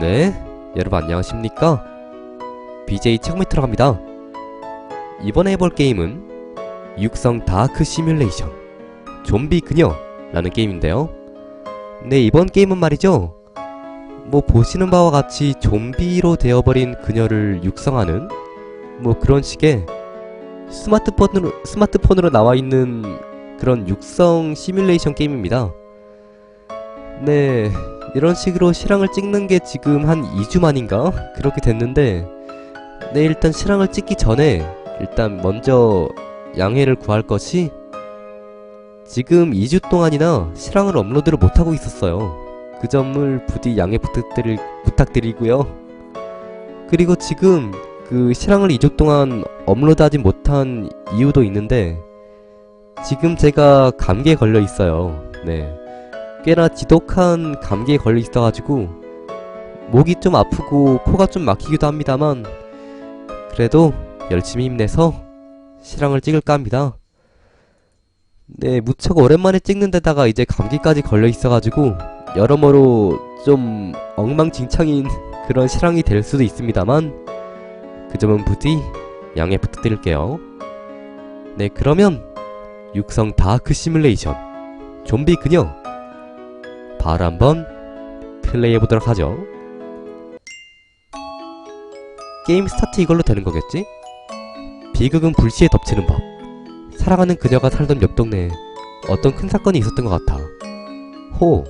네, 여러분 안녕하십니까? BJ 책미트로 갑니다. 이번에 해볼 게임은 육성 다크 시뮬레이션 좀비 그녀라는 게임인데요. 네, 이번 게임은 말이죠. 뭐 보시는 바와 같이 좀비로 되어버린 그녀를 육성하는 뭐 그런 식의 스마트폰으로 스마트폰으로 나와 있는 그런 육성 시뮬레이션 게임입니다. 네, 이런 식으로 실황을 찍는 게 지금 한 2주 만인가? 그렇게 됐는데 네 일단 실황을 찍기 전에 일단 먼저 양해를 구할 것이 지금 2주 동안이나 실황을 업로드를 못하고 있었어요. 그 점을 부디 양해 부탁드릴, 부탁드리고요. 그리고 지금 그 실황을 2주 동안 업로드하지 못한 이유도 있는데 지금 제가 감기에 걸려 있어요. 네 꽤나 지독한 감기에 걸려 있어가지고 목이 좀 아프고 코가 좀 막히기도 합니다만 그래도 열심히 힘내서 실황을 찍을까 합니다. 네, 무척 오랜만에 찍는 데다가 이제 감기까지 걸려 있어가지고 여러모로 좀 엉망진창인 그런 실황이 될 수도 있습니다만 그 점은 부디 양해 부탁드릴게요. 네, 그러면 육성 다크 시뮬레이션 좀비 그녀 바로 한번 플레이 해보도록 하죠. 게임 스타트 이걸로 되는 거겠지? 비극은 불시에 덮치는 법. 사랑하는 그녀가 살던 옆 동네에 어떤 큰 사건이 있었던 것 같아. 호.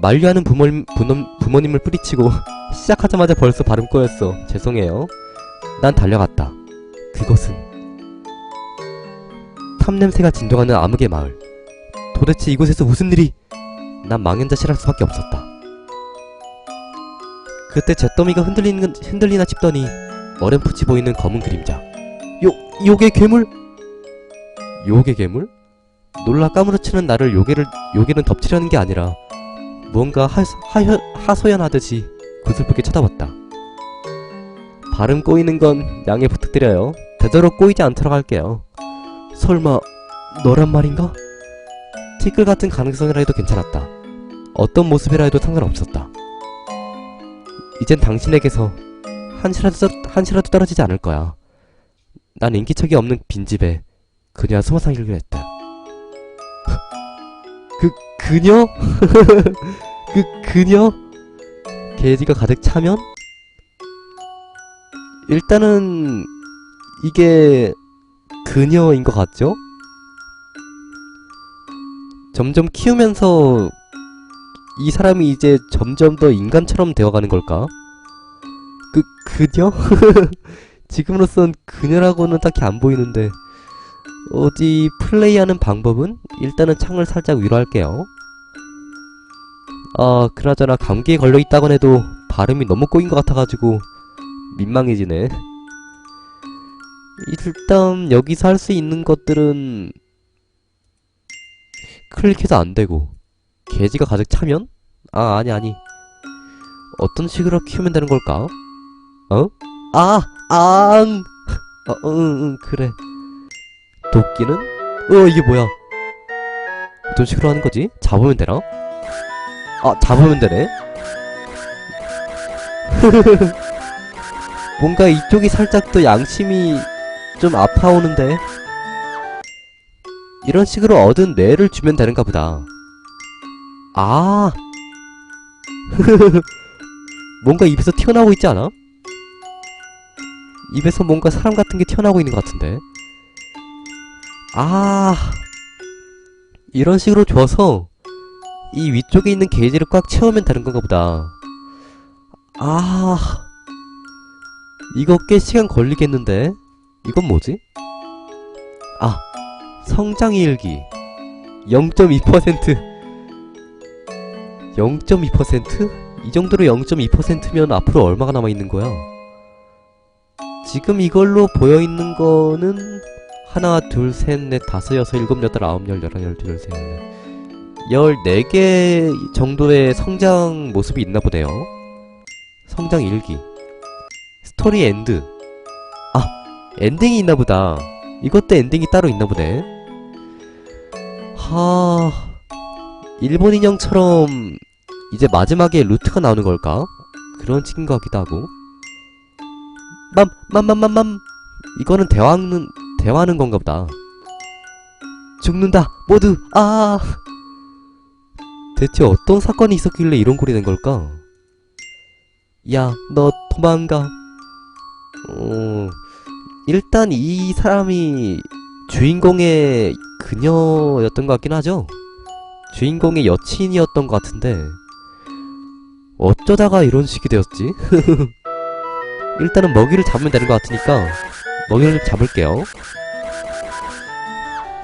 만류하는 부모님, 부모, 부모님을 뿌리치고 시작하자마자 벌써 발음 꼬였어. 죄송해요. 난 달려갔다. 그것은 탐냄새가 진동하는 암흑의 마을. 도대체 이곳에서 무슨 일이? 난 망연자 실할 수밖에 없었다. 그때 잿더미가 흔들리는 건- 흔들리나 싶더니 어렴풋이 보이는 검은 그림자. 요 요괴 괴물? 요괴 괴물? 놀라 까무러치는 나를 요괴를 요괴는 덮치려는 게 아니라 무언가 하, 하혀, 하소연하듯이 구슬프게 쳐다봤다. 발음 꼬이는 건 양해 부탁드려요. 되도록 꼬이지 않도록 할게요. 설마 너란 말인가? 티끌 같은 가능성이라 해도 괜찮았다. 어떤 모습이라 해도 상관없었다. 이젠 당신에게서 한시라도, 떨- 한시라도 떨어지지 않을 거야. 난 인기척이 없는 빈집에 그녀와 숨어 살기로 했다. 그, 그녀? 그, 그녀? 게지가 가득 차면? 일단은, 이게, 그녀인 것 같죠? 점점 키우면서 이 사람이 이제 점점 더 인간처럼 되어가는 걸까? 그, 그녀? 지금으로선 그녀라고는 딱히 안 보이는데 어디 플레이하는 방법은? 일단은 창을 살짝 위로 할게요 아 그나저나 감기에 걸려있다곤 해도 발음이 너무 꼬인 것 같아가지고 민망해지네 일단 여기서 할 수 있는 것들은 클릭해서 안되고 게지가 가득 차면? 아 아니 아니 어떤 식으로 키우면 되는 걸까? 어? 아! 앙! 어, 응, 응, 그래. 도끼는? 어, 이게 뭐야? 어떤 식으로 하는 거지? 잡으면 되나? 아, 잡으면 되네? 뭔가 이쪽이 살짝 더 양심이 좀 아파오는데? 이런 식으로 얻은 뇌를 주면 되는가 보다. 아! 뭔가 입에서 튀어나오고 있지 않아? 입에서 뭔가 사람 같은 게 튀어나오고 있는 것 같은데. 아, 이런 식으로 줘서 이 위쪽에 있는 게이지를 꽉 채우면 되는 건가 보다. 아, 이거 꽤 시간 걸리겠는데? 이건 뭐지? 아, 성장 일기 0.2% 0.2%? 이 정도로 0.2%면 앞으로 얼마가 남아 있는 거야? 지금 이걸로 보여 있는 거는 하나, 둘, 셋, 넷, 다섯, 여섯, 일곱, 여덟, 아홉, 열, 열한, 열둘, 열셋, 열네 개 정도의 성장 모습이 있나 보네요. 성장 일기. 스토리 엔드. 아, 엔딩이 있나 보다. 이것도 엔딩이 따로 있나 보네. 하, 일본 인형처럼 이제 마지막에 루트가 나오는 걸까? 그런 식인 것 같기도 하고. 맘, 맘, 맘, 맘, 맘. 이거는 대화하는, 대화하는 건가 보다. 죽는다, 모두, 아! 대체 어떤 사건이 있었길래 이런 꼴이 된 걸까? 야, 너 도망가. 어, 일단 이 사람이 주인공의 그녀였던 것 같긴 하죠? 주인공의 여친이었던 것 같은데, 어쩌다가 이런 식이 되었지? 일단은 먹이를 잡으면 되는 것 같으니까, 먹이를 잡을게요.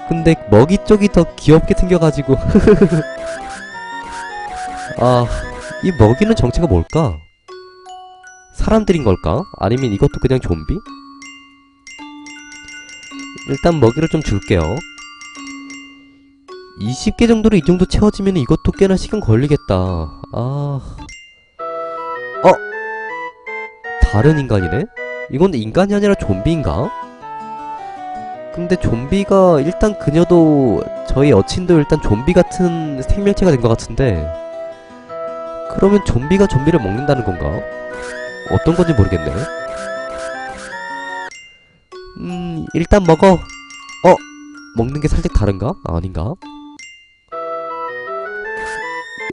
근데 먹이 쪽이 더 귀엽게 생겨가지고, 아, 이 먹이는 정체가 뭘까? 사람들인 걸까? 아니면 이것도 그냥 좀비? 일단 먹이를 좀 줄게요. 20개 정도로 이 정도 채워지면 이것도 꽤나 시간 걸리겠다. 아. 어? 다른 인간이네? 이건 인간이 아니라 좀비인가? 근데 좀비가 일단 그녀도 저희 여친도 일단 좀비 같은 생명체가 된 것 같은데 그러면 좀비가 좀비를 먹는다는 건가? 어떤 건지 모르겠네. 음, 일단 먹어. 어? 먹는 게 살짝 다른가? 아닌가?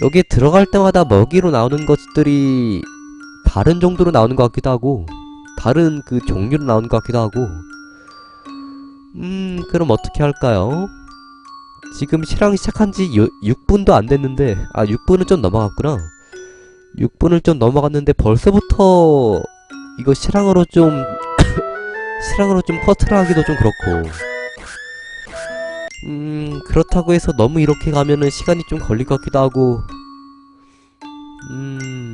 여기에 들어갈 때마다 먹이로 나오는 것들이 다른 정도로 나오는 것 같기도 하고, 다른 그 종류로 나오는 것 같기도 하고, 음, 그럼 어떻게 할까요? 지금 실황 시작한 지 6분도 안 됐는데, 아, 6분은 좀 넘어갔구나. 6분을 좀 넘어갔는데 벌써부터 이거 실황으로 좀 실황으로 좀 커트를 하기도 좀 그렇고 음 그렇다고 해서 너무 이렇게 가면은 시간이 좀 걸릴 것 같기도 하고. 음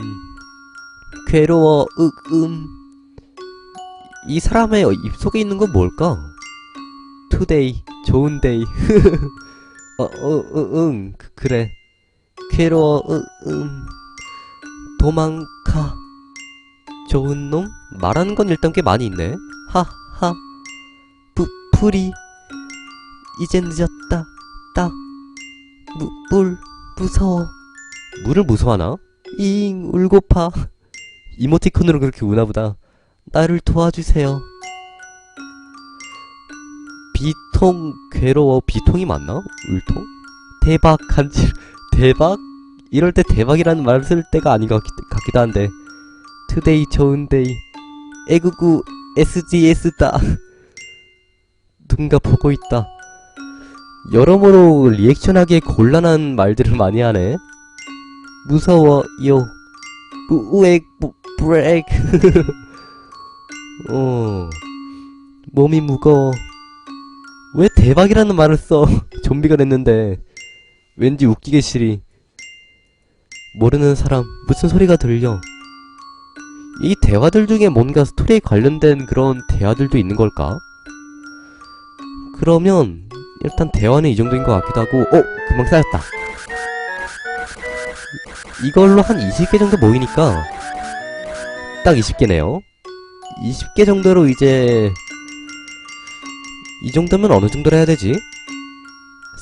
괴로워 윽음. 이 사람의 입속에 있는 건 뭘까? 투데이 좋은 데이. 어어응 그래. 괴로워 윽음. 도망가. 좋은 놈? 말하는 건 일단 꽤 많이 있네. 하하. 부풀이 이제 늦었다. 딱. 무, 물 무서워. 물을 무서워하나? 잉 울고파. 이모티콘으로 그렇게 우나보다. 나를 도와주세요. 비통 괴로워. 비통이 맞나? 울통? 대박 간질 대박? 이럴 때 대박이라는 말을 쓸 때가 아닌 것 같기, 같기도 한데. 투데이 좋은 데이 애구구 SGS다. 누군가 보고 있다 여러모로 리액션하기에 곤란한 말들을 많이 하네. 무서워 요. 우엑 브레이크 어. 몸이 무거워. 왜 대박이라는 말을 써? 좀비가 됐는데. 왠지 웃기게 싫이 모르는 사람 무슨 소리가 들려? 이 대화들 중에 뭔가 스토리에 관련된 그런 대화들도 있는 걸까? 그러면 일단 대화는 이 정도인 것 같기도 하고 어? 금방 쌓였다 이걸로 한 20개 정도 모이니까 딱 20개네요 20개 정도로 이제 이 정도면 어느 정도로 해야 되지?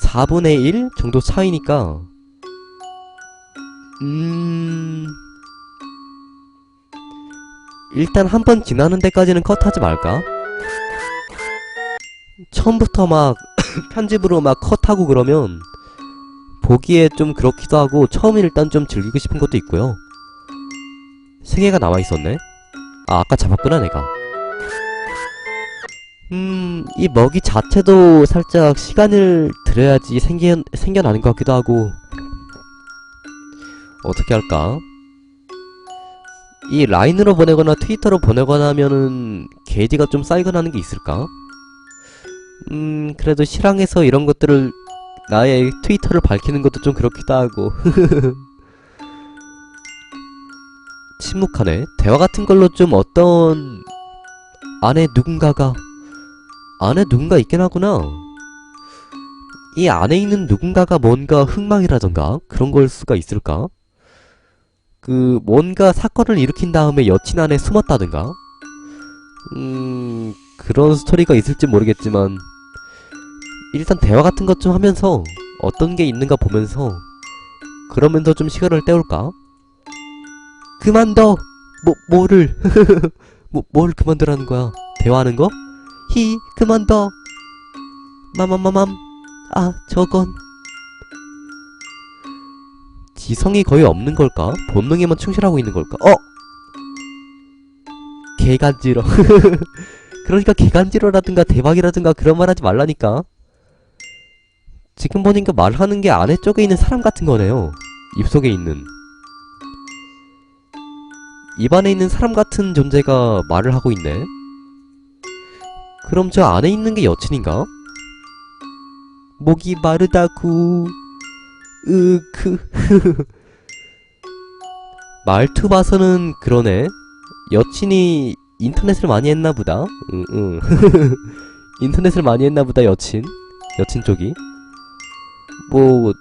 4분의 1 정도 차이니까 음... 일단 한 번 지나는 데까지는 컷하지 말까? 처음부터 막 편집으로 막 컷하고 그러면 보기에 좀 그렇기도 하고 처음에 일단 좀 즐기고 싶은 것도 있고요. 세 개가 남아 있었네? 아, 아까 잡았구나, 내가. 음, 이 먹이 자체도 살짝 시간을 들여야지 생겨, 생겨나는 것 같기도 하고. 어떻게 할까? 이 라인으로 보내거나 트위터로 보내거나 하면은 게이지가 좀 쌓이거나 하는 게 있을까? 음, 그래도 실황에서 이런 것들을 나의 트위터를 밝히는 것도 좀 그렇기도 하고. 침묵하네. 대화 같은 걸로 좀 어떤 안에 누군가가 안에 누군가 있긴 하구나. 이 안에 있는 누군가가 뭔가 흥망이라던가 그런 걸 수가 있을까? 그 뭔가 사건을 일으킨 다음에 여친 안에 숨었다든가 음 그런 스토리가 있을지 모르겠지만 일단 대화 같은 것 좀 하면서 어떤 게 있는가 보면서 그러면서 좀 시간을 때울까? 그만둬! 뭐, 뭐를? 뭐, 뭘 그만두라는 거야? 대화하는 거? 히, 그만둬! 마맘마맘. 아, 저건. 지성이 거의 없는 걸까? 본능에만 충실하고 있는 걸까? 어! 개간지러. 그러니까 개간지러라든가 대박이라든가 그런 말 하지 말라니까. 지금 보니까 말하는 게 아래 쪽에 있는 사람 같은 거네요. 입속에 있는. 입안에 있는 사람 같은 존재가 말을 하고 있네. 그럼 저 안에 있는 게 여친인가? 목이 마르다구. 으크. 말투 봐서는 그러네. 여친이 인터넷을 많이 했나 보다. 응, 응. 인터넷을 많이 했나 보다, 여친. 여친 쪽이. 뭐,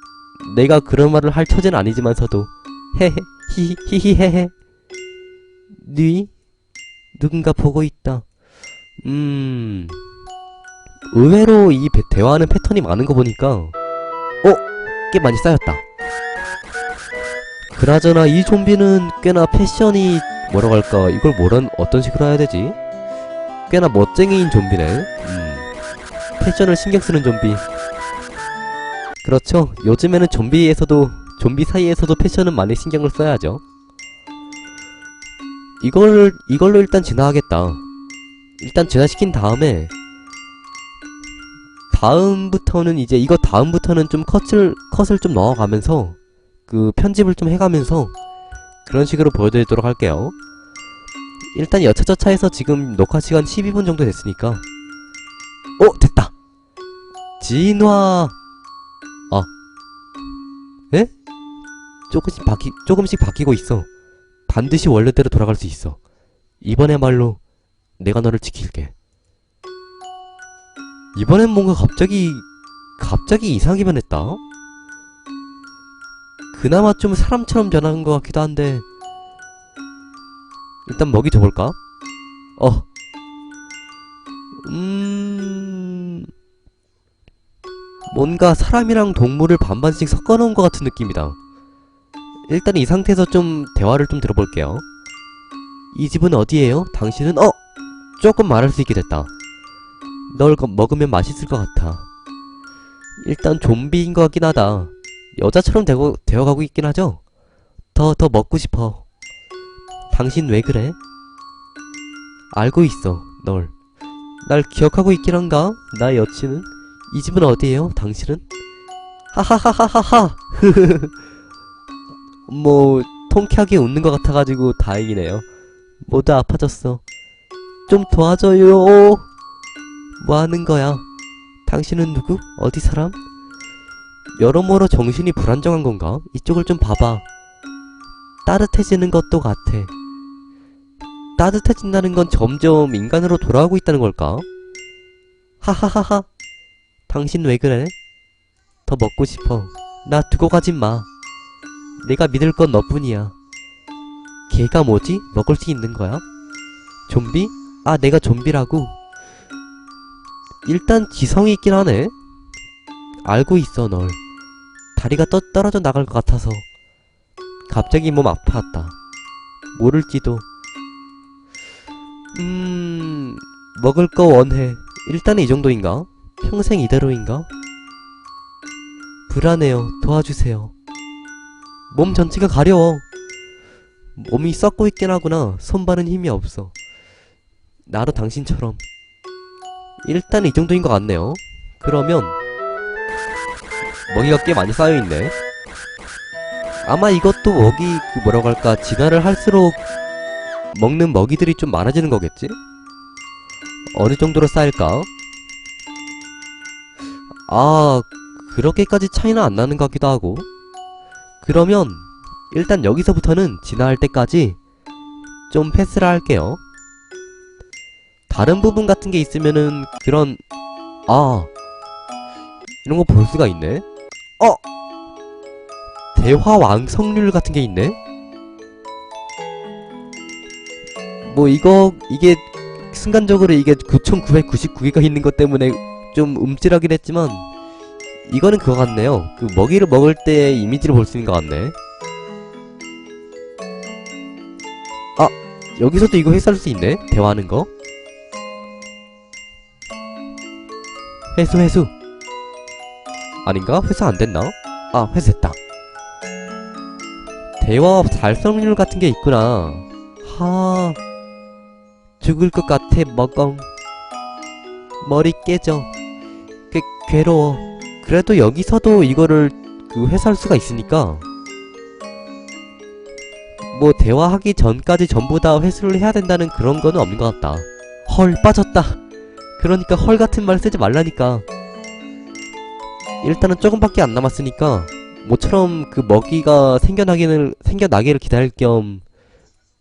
내가 그런 말을 할 처지는 아니지만서도. 헤헤, 히히히헤헤. 뉘? 누군가 보고 있다. 음. 의외로 이 배- 대화하는 패턴이 많은 거 보니까, 어? 꽤 많이 쌓였다. 그나저나 이 좀비는 꽤나 패션이 뭐라고 할까 이걸 뭐란 어떤 식으로 해야 되지? 꽤나 멋쟁이인 좀비네. 음. 패션을 신경 쓰는 좀비. 그렇죠. 요즘에는 좀비에서도 좀비 사이에서도 패션은 많이 신경을 써야죠. 이걸 이걸로 일단 진화하겠다. 일단 진화시킨 다음에 다음부터는 이제 이거 다음부터는 좀 컷을 컷을 좀 넣어가면서 그 편집을 좀 해가면서 그런 식으로 보여드리도록 할게요. 일단 여차저차해서 지금 녹화 시간 12분 정도 됐으니까 어 됐다. 진화 아 에? 조금씩 바뀌 조금씩 바뀌고 있어. 반드시 원래대로 돌아갈 수 있어. 이번에말로 내가 너를 지킬게. 이번엔 뭔가 갑자기 갑자기 이상하게 변했다. 그나마 좀 사람처럼 변한 것 같기도 한데 일단 먹이 줘볼까? 어. 음... 뭔가 사람이랑 동물을 반반씩 섞어놓은 것 같은 느낌이다. 일단 이 상태에서 좀 대화를 좀 들어볼게요. 이 집은 어디예요? 당신은 어! 조금 말할 수 있게 됐다. 널 거- 먹으면 맛있을 것 같아. 일단 좀비인 것 같긴 하다. 여자처럼 되고, 되어가고 있긴 하죠? 더, 더 먹고 싶어. 당신 왜 그래? 알고 있어, 널. 날 기억하고 있긴 한가? 나의 여친은? 이 집은 어디예요? 당신은? 하하하하하하! 뭐, 통쾌하게 웃는 것 같아가지고 다행이네요. 모두 아파졌어. 좀 도와줘요. 뭐 하는 거야? 당신은 누구? 어디 사람? 여러모로 정신이 불안정한 건가? 이쪽을 좀 봐봐. 따뜻해지는 것도 같아. 따뜻해진다는 건 점점 인간으로 돌아오고 있다는 걸까? 하하하하. 당신 왜 그래? 더 먹고 싶어. 나 두고 가진 마. 내가 믿을 건 너뿐이야. 걔가 뭐지? 먹을 수 있는 거야? 좀비? 아, 내가 좀비라고. 일단 지성이 있긴 하네. 알고 있어, 널. 다리가 떠, 떨어져 나갈 것 같아서. 갑자기 몸 아파왔다. 모를지도. 음, 먹을 거 원해. 일단은 이 정도인가? 평생 이대로인가? 불안해요. 도와주세요. 몸 전체가 가려워. 몸이 썩고 있긴 하구나. 손발은 힘이 없어. 나도 당신처럼. 일단 이 정도인 것 같네요. 그러면 먹이가 꽤 많이 쌓여있네. 아마 이것도 먹이 그 뭐라고 할까 진화를 할수록 먹는 먹이들이 좀 많아지는 거겠지? 어느 정도로 쌓일까? 아 그렇게까지 차이는 안 나는 것 같기도 하고 그러면 일단 여기서부터는 진화할 때까지 좀 패스를 할게요. 다른 부분 같은 게 있으면은 그런 아 이런 거 볼 수가 있네. 어 대화 완성률 같은 게 있네. 뭐 이거 이게 순간적으로 이게 9,999개가 있는 것 때문에 좀 움찔하긴 했지만 이거는 그거 같네요. 그 먹이를 먹을 때 이미지를 볼 수 있는 것 같네. 아, 여기서도 이거 회수할 수 있네? 대화하는 거. 회수, 회수. 아닌가? 회수 안 됐나? 아, 회수했다. 대화 달성률 같은 게 있구나. 하. 죽을 것 같아, 먹엉. 머리 깨져. 꽤, 괴로워. 그래도 여기서도 이거를 그 회수할 수가 있으니까 뭐 대화하기 전까지 전부 다 회수를 해야 된다는 그런 거는 없는 것 같다. 헐 빠졌다. 그러니까 헐 같은 말 쓰지 말라니까. 일단은 조금밖에 안 남았으니까 모처럼 그 먹이가 생겨나기를 생겨나기를 기다릴 겸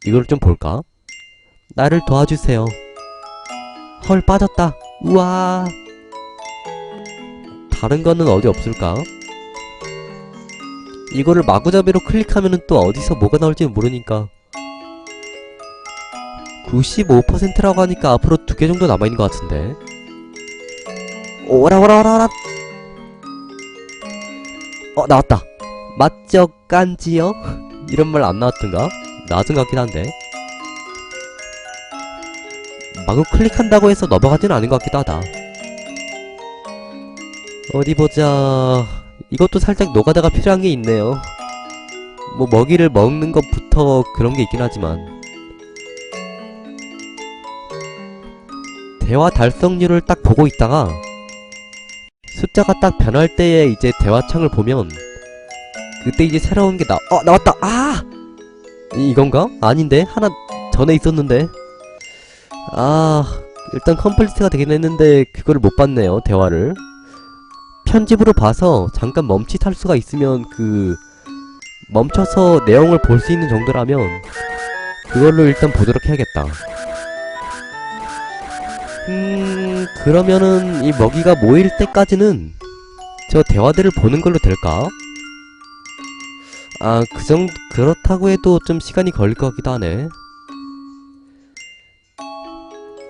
이걸 좀 볼까? 나를 도와주세요. 헐 빠졌다. 우와. 다른 거는 어디 없을까? 이거를 마구잡이로 클릭하면은 또 어디서 뭐가 나올지 모르니까 95%라고 하니까 앞으로 두 개 정도 남아있는 것 같은데 오라 오라 오라 오라 어 나왔다 맞죠 깐지요? 이런 말 안 나왔던가? 나중 같긴 한데 마구 클릭한다고 해서 넘어가지는 않은 것 같기도 하다 어디 보자. 이것도 살짝 노가다가 필요한 게 있네요. 뭐 먹이를 먹는 것부터 그런 게 있긴 하지만 대화 달성률을 딱 보고 있다가 숫자가 딱 변할 때에 이제 대화창을 보면 그때 이제 새로운 게 나, 어, 나왔다! 아! 이, 이건가? 아닌데? 하나 전에 있었는데. 아, 일단 컴플리트가 되긴 했는데 그거를 못 봤네요, 대화를. 편집으로 봐서 잠깐 멈칫할 수가 있으면 그 멈춰서 내용을 볼 수 있는 정도라면 그걸로 일단 보도록 해야겠다. 음 그러면은 이 먹이가 모일 때까지는 저 대화들을 보는 걸로 될까? 아 그 정도 그렇다고 해도 좀 시간이 걸릴 것 같기도 하네.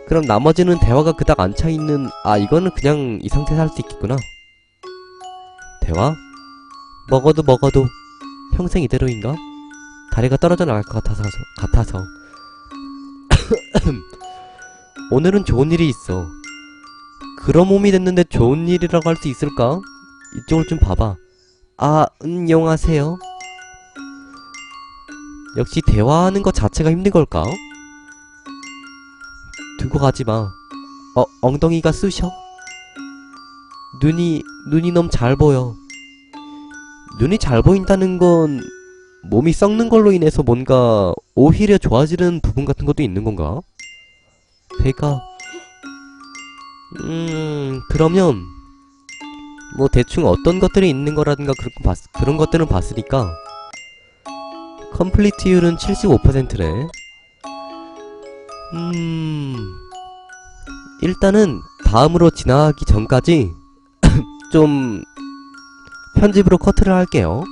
그럼 나머지는 대화가 그닥 안 차 있는 아 이거는 그냥 이 상태에서 할 수 있겠구나. 대화? 먹어도 먹어도 평생 이대로인가? 다리가 떨어져 나갈 것 같아서 같아서 오늘은 좋은 일이 있어. 그런 몸이 됐는데 좋은 일이라고 할 수 있을까? 이쪽을 좀 봐봐. 아, 안녕하세요. 역시 대화하는 것 자체가 힘든 걸까? 두고 가지 마. 어, 엉덩이가 쑤셔? 눈이, 눈이 너무 잘 보여. 눈이 잘 보인다는 건 몸이 썩는 걸로 인해서 뭔가 오히려 좋아지는 부분 같은 것도 있는 건가? 배가 음 그러면 뭐 대충 어떤 것들이 있는 거라든가 그런, 거 봤, 그런 것들은 봤으니까 컴플리트율은 75%네 음 일단은 다음으로 지나가기 전까지 좀 편집으로 커트를 할게요.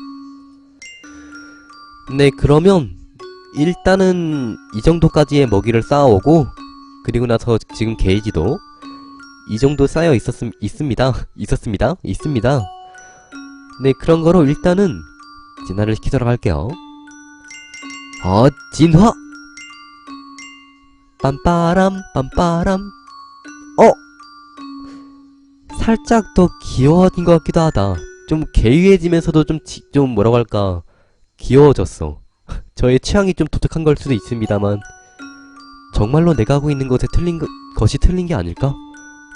네, 그러면 일단은 이 정도까지의 먹이를 쌓아오고 그리고 나서 지금 게이지도 이 정도 쌓여 있었음 있습니다. 있었습니다. 있습니다. 네, 그런 거로 일단은 진화를 시키도록 할게요. 어, 진화! 빰빠람, 빰빠람. 어! 살짝 더 귀여워진 것 같기도 하다. 좀 개유해지면서도 좀, 지, 좀 뭐라고 할까 귀여워졌어. 저의 취향이 좀 독특한 걸 수도 있습니다만 정말로 내가 하고 있는 것에 틀린 것, 것이 틀린 게 아닐까?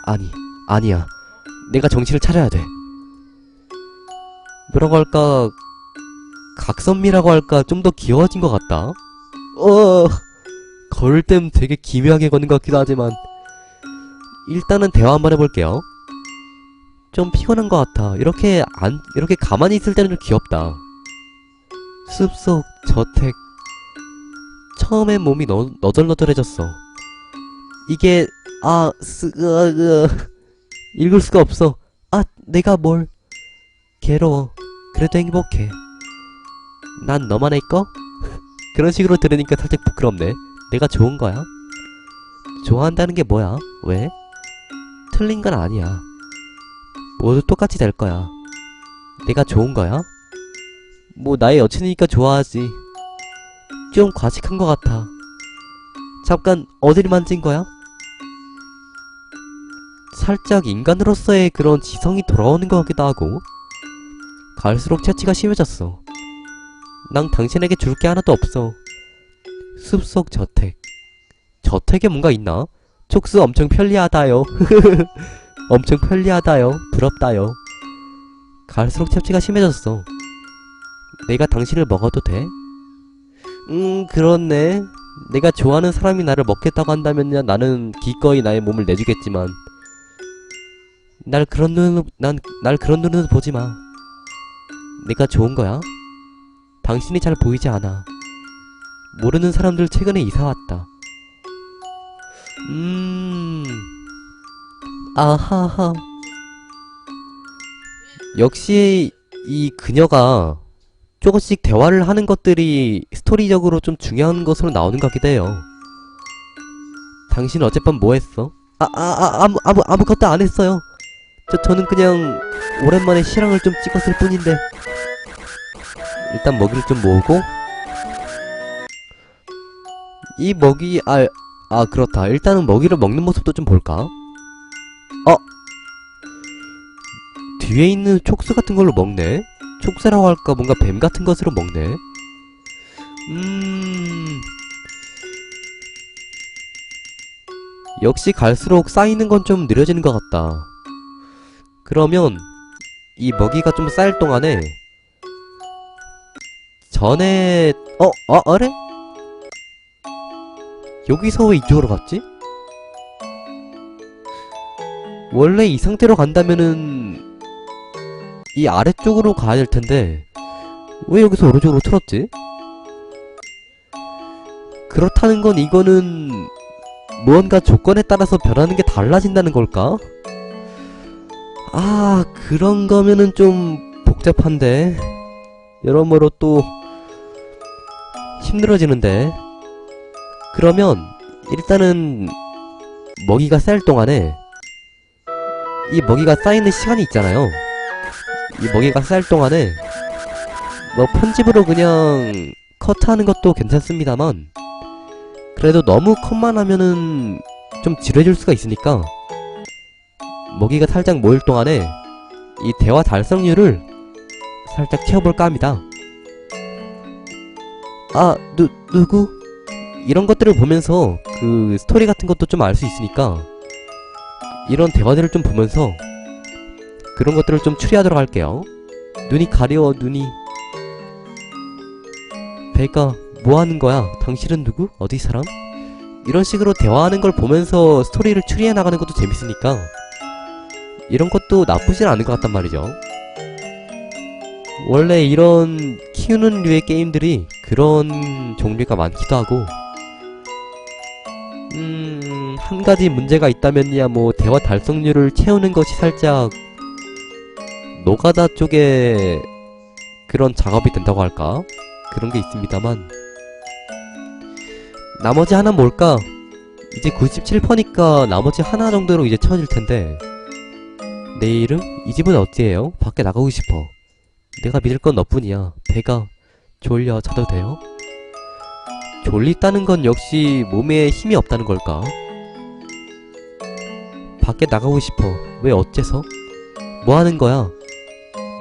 아니, 아니야. 내가 정신을 차려야 돼. 뭐라고 할까 각선미라고 할까 좀 더 귀여워진 것 같다. 어, 걸을 땐 되게 기묘하게 걷는 것 같기도 하지만 일단은 대화 한번 해볼게요. 좀 피곤한 것 같아. 이렇게 안, 이렇게 가만히 있을 때는 좀 귀엽다. 숲속 저택. 처음엔 몸이 너, 너덜너덜해졌어. 이게, 아, 쓰, 으, 으, 읽을 수가 없어. 아, 내가 뭘. 괴로워. 그래도 행복해. 난 너만 할거? 그런 식으로 들으니까 살짝 부끄럽네. 내가 좋은 거야? 좋아한다는 게 뭐야? 왜? 틀린 건 아니야. 모두 똑같이 될 거야. 내가 좋은 거야? 뭐 나의 여친이니까 좋아하지. 좀 과식한 것 같아. 잠깐 어디를 만진 거야? 살짝 인간으로서의 그런 지성이 돌아오는 것 같기도 하고 갈수록 채취가 심해졌어. 난 당신에게 줄 게 하나도 없어. 숲속 저택. 저택에 뭔가 있나? 촉수 엄청 편리하다요. 엄청 편리하다요. 부럽다요. 갈수록 채취가 심해졌어. 내가 당신을 먹어도 돼? 음, 그렇네. 내가 좋아하는 사람이 나를 먹겠다고 한다면야 나는 기꺼이 나의 몸을 내주겠지만 날 그런 눈으로 난날 그런 눈으로 보지 마. 내가 좋은 거야? 당신이 잘 보이지 않아. 모르는 사람들 최근에 이사 왔다. 음. 아하하. 역시 이 그녀가 조금씩 대화를 하는 것들이 스토리적으로 좀 중요한 것으로 나오는 것 같기도 해요. 당신 어젯밤 뭐 했어? 아, 아, 아, 아무, 아무, 아무것도 안 했어요. 저, 저는 그냥 오랜만에 실황을 좀 찍었을 뿐인데. 일단 먹이를 좀 모으고. 이 먹이, 아, 아, 그렇다. 일단은 먹이를 먹는 모습도 좀 볼까? 뒤에 있는 촉수 같은 걸로 먹네? 촉새라고 할까 뭔가 뱀 같은 것으로 먹네. 음. 역시 갈수록 쌓이는 건 좀 느려지는 것 같다. 그러면 이 먹이가 좀 쌓일 동안에 전에 어? 어? 어래? 여기서 왜 이쪽으로 갔지? 원래 이 상태로 간다면은 이 아래쪽으로 가야 될 텐데 왜 여기서 오른쪽으로 틀었지? 그렇다는 건 이거는 무언가 조건에 따라서 변하는 게 달라진다는 걸까? 아 그런 거면은 좀 복잡한데 여러모로 또 힘들어지는데 그러면 일단은 먹이가 쌓일 동안에 이 먹이가 쌓이는 시간이 있잖아요 이 먹이가 쌓일 동안에 뭐 편집으로 그냥 컷하는 것도 괜찮습니다만 그래도 너무 컷만 하면은 좀 지루해질 수가 있으니까 먹이가 살짝 모일 동안에 이 대화 달성률을 살짝 채워볼까 합니다. 아, 누, 누구? 이런 것들을 보면서 그 스토리 같은 것도 좀 알 수 있으니까 이런 대화들을 좀 보면서 그런 것들을 좀 추리하도록 할게요. 눈이 가려워, 눈이. 배가 뭐 하는 거야? 당신은 누구? 어디 사람? 이런 식으로 대화하는 걸 보면서 스토리를 추리해 나가는 것도 재밌으니까 이런 것도 나쁘진 않은 것 같단 말이죠. 원래 이런 키우는 류의 게임들이 그런 종류가 많기도 하고 음, 한 가지 문제가 있다면야 뭐 대화 달성률을 채우는 것이 살짝 노가다 쪽에 그런 작업이 된다고 할까? 그런 게 있습니다만 나머지 하나 뭘까? 이제 97%니까 나머지 하나 정도로 이제 채워질 텐데 내 이름? 이 집은 어찌해요? 밖에 나가고 싶어 내가 믿을 건 너뿐이야 배가 졸려 자도 돼요? 졸리다는 건 역시 몸에 힘이 없다는 걸까? 밖에 나가고 싶어 왜 어째서? 뭐 하는 거야?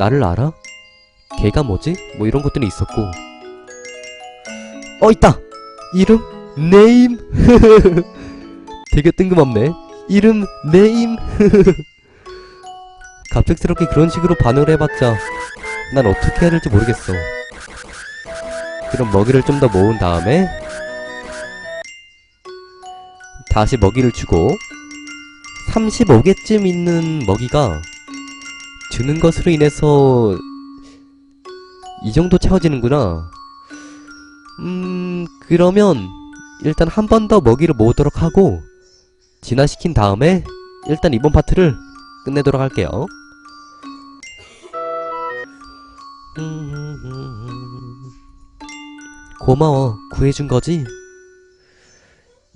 나를 알아? 걔가 뭐지? 뭐 이런 것들이 있었고 어 있다! 이름? 네임? 되게 뜬금없네 이름 네임? 갑작스럽게 그런 식으로 반응을 해봤자 난 어떻게 해야 될지 모르겠어 그럼 먹이를 좀 더 모은 다음에 다시 먹이를 주고 35개쯤 있는 먹이가 주는 것으로 인해서 이 정도 채워지는구나. 음 그러면 일단 한 번 더 먹이를 모으도록 하고 진화시킨 다음에 일단 이번 파트를 끝내도록 할게요. 고마워. 구해준 거지?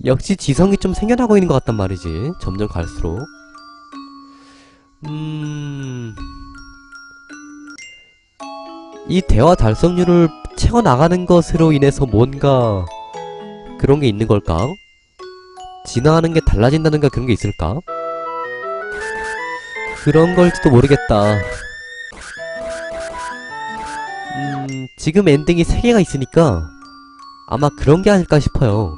역시 지성이 좀 생겨나고 있는 것 같단 말이지. 점점 갈수록 음... 이 대화 달성률을 채워나가는 것으로 인해서 뭔가 그런 게 있는 걸까? 진화하는 게 달라진다든가 그런 게 있을까? 그런 걸지도 모르겠다. 음, 지금 엔딩이 3개가 있으니까 아마 그런 게 아닐까 싶어요.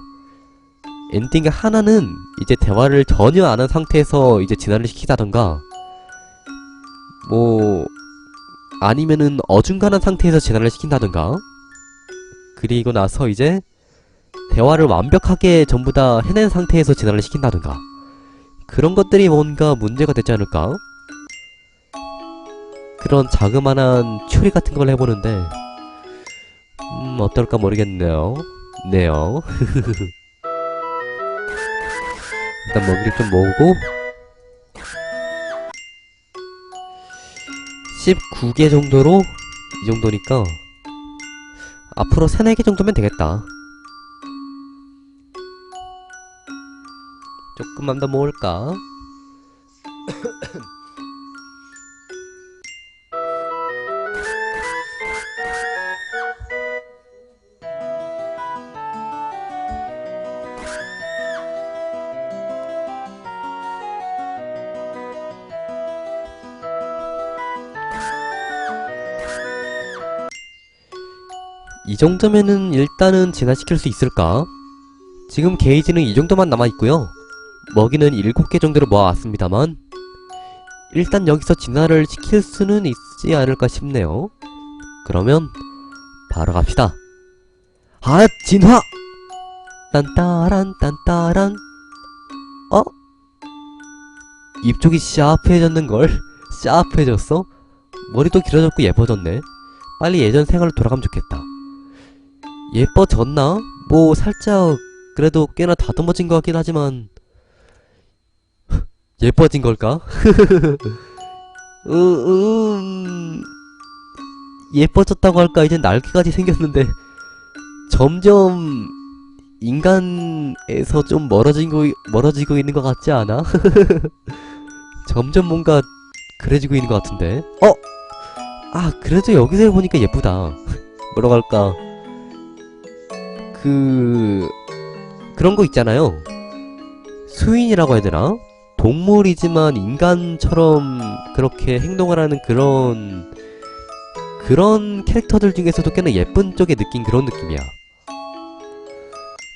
엔딩의 하나는 이제 대화를 전혀 안 한 상태에서 이제 진화를 시키다던가 뭐 아니면은 어중간한 상태에서 진화를 시킨다던가? 그리고 나서 이제 대화를 완벽하게 전부 다 해낸 상태에서 진화를 시킨다던가? 그런 것들이 뭔가 문제가 되지 않을까? 그런 자그마한 추리 같은 걸 해보는데 음 어떨까 모르겠네요. 네요. 일단 먹이를 좀 모으고 19개 정도로 이 정도니까 앞으로 3, 4개 정도면 되겠다 조금만 더 모을까? 이 정도면은 일단은 진화시킬 수 있을까? 지금 게이지는 이 정도만 남아있고요 먹이는 7개 정도로 모아왔습니다만 일단 여기서 진화를 시킬 수는 있지 않을까 싶네요 그러면 바로 갑시다 아 진화! 딴따란 딴따란 어? 입쪽이 샤프해졌는걸 샤프해졌어? 머리도 길어졌고 예뻐졌네 빨리 예전 생활로 돌아가면 좋겠다 예뻐졌나? 뭐 살짝 그래도 꽤나 다듬어진 것 같긴 하지만 예뻐진 걸까? 으, 음... 예뻐졌다고 할까? 이제 날개까지 생겼는데 점점 인간에서 좀 멀어지고 멀어지고 있는 것 같지 않아? 점점 뭔가 그래지고 있는 것 같은데. 어? 아 그래도 여기서 보니까 예쁘다. 뭐라고 할까? 그 그런 거 있잖아요. 수인이라고 해야 되나? 동물이지만 인간처럼 그렇게 행동을 하는 그런 그런 캐릭터들 중에서도 꽤나 예쁜 쪽에 느낀 그런 느낌이야.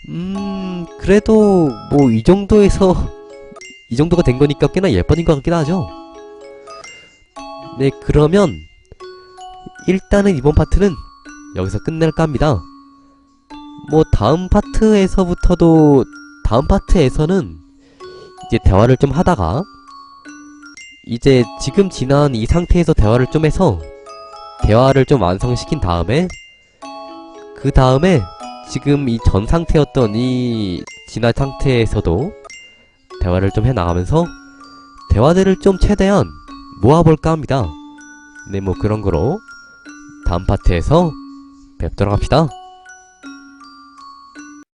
음, 그래도 뭐 이 정도에서 이 정도가 된 거니까 꽤나 예뻐진 것 같긴 하죠. 네, 그러면 일단은 이번 파트는 여기서 끝낼까 합니다. 뭐 다음 파트에서부터도 다음 파트에서는 이제 대화를 좀 하다가 이제 지금 지난 이 상태에서 대화를 좀 해서 대화를 좀 완성시킨 다음에 그 다음에 지금 이 전 상태였던 이 진화 상태에서도 대화를 좀 해나가면서 대화들을 좀 최대한 모아볼까 합니다. 네, 뭐 그런 거로 다음 파트에서 뵙도록 합시다.